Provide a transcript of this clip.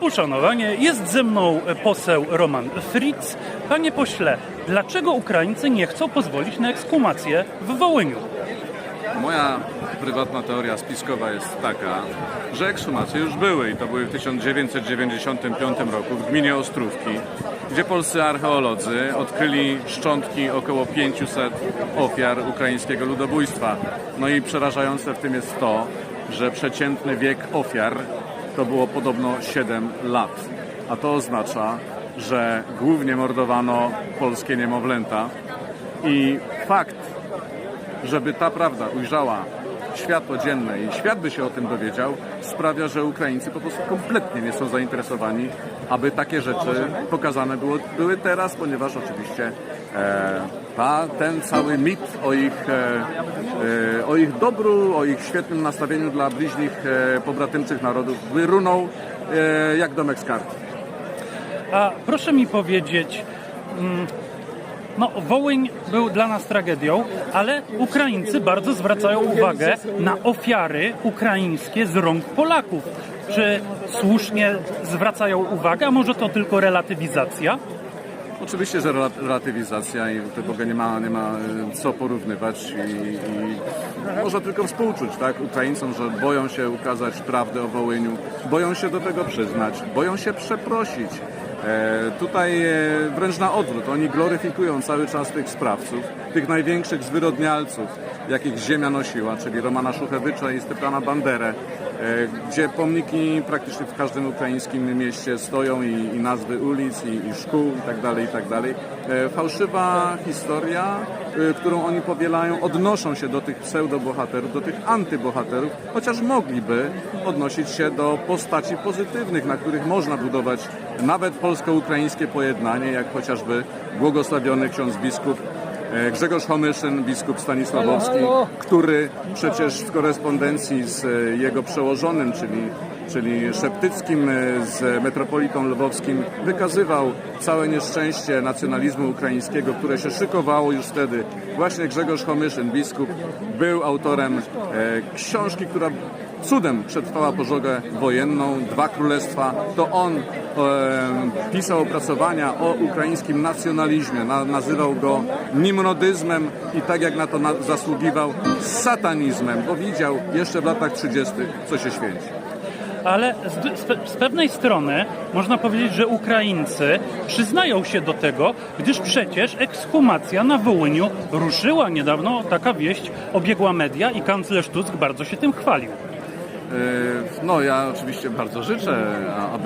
Uszanowanie. Jest ze mną poseł Roman Fritz. Panie pośle, dlaczego Ukraińcy nie chcą pozwolić na ekshumację w Wołyniu? Moja prywatna teoria spiskowa jest taka, że ekshumacje już były i to były w 1995 roku w gminie Ostrówki, gdzie polscy archeolodzy odkryli szczątki około 500 ofiar ukraińskiego ludobójstwa. No i przerażające w tym jest to, że przeciętny wiek ofiar to było podobno 7 lat. A to oznacza, że głównie mordowano polskie niemowlęta i fakt, żeby ta prawda ujrzała światło dzienne i świat by się o tym dowiedział, sprawia, że Ukraińcy po prostu kompletnie nie są zainteresowani, aby takie rzeczy pokazane było, były teraz, ponieważ oczywiście e, ta, ten cały mit o ich, e, e, o ich dobru, o ich świetnym nastawieniu dla bliźnich e, pobratymczych narodów wyrunął e, jak domek z kart. A proszę mi powiedzieć, mm, no Wołyń był dla nas tragedią, ale Ukraińcy bardzo zwracają uwagę na ofiary ukraińskie z rąk Polaków. Czy słusznie zwracają uwagę, a może to tylko relatywizacja? Oczywiście, że rela- relatywizacja i tutaj w ogóle nie ma, nie ma e, co porównywać i, i można tylko współczuć tak, Ukraińcom, że boją się ukazać prawdę o Wołyniu, boją się do tego przyznać, boją się przeprosić. E, tutaj e, wręcz na odwrót, oni gloryfikują cały czas tych sprawców, tych największych zwyrodnialców, jakich ziemia nosiła, czyli Romana Szuchewycza i Stepana Banderę, e, gdzie pomniki praktycznie w każdym ukraińskim mieście stoją i, i nazwy ulic, i, i szkół i tak tak Fałszywa historia, którą oni powielają, odnoszą się do tych pseudobohaterów, do tych antybohaterów, chociaż mogliby odnosić się do postaci pozytywnych, na których można budować nawet polsko-ukraińskie pojednanie, jak chociażby błogosławiony ksiądz biskup E, Grzegorz Homyszyn, biskup Stanisławowski, który przecież w korespondencji z e, jego przełożonym, czyli, czyli Szeptyckim, e, z metropolitą lwowskim, wykazywał całe nieszczęście nacjonalizmu ukraińskiego, które się szykowało już wtedy. Właśnie Grzegorz Homyszyn, biskup, był autorem e, książki, która cudem przetrwała pożogę wojenną, dwa królestwa. To on e, pisał opracowania o ukraińskim nacjonalizmie, na, nazywał go nimrodyzmem i tak jak na to zasługiwał, satanizmem, bo widział jeszcze w latach 30., co się święci. Ale z, z, z pewnej strony można powiedzieć, że Ukraińcy przyznają się do tego, gdyż przecież ekshumacja na Wołyniu ruszyła niedawno. Taka wieść obiegła media i kanclerz Tusk bardzo się tym chwalił. E, no ja oczywiście bardzo życzę, aby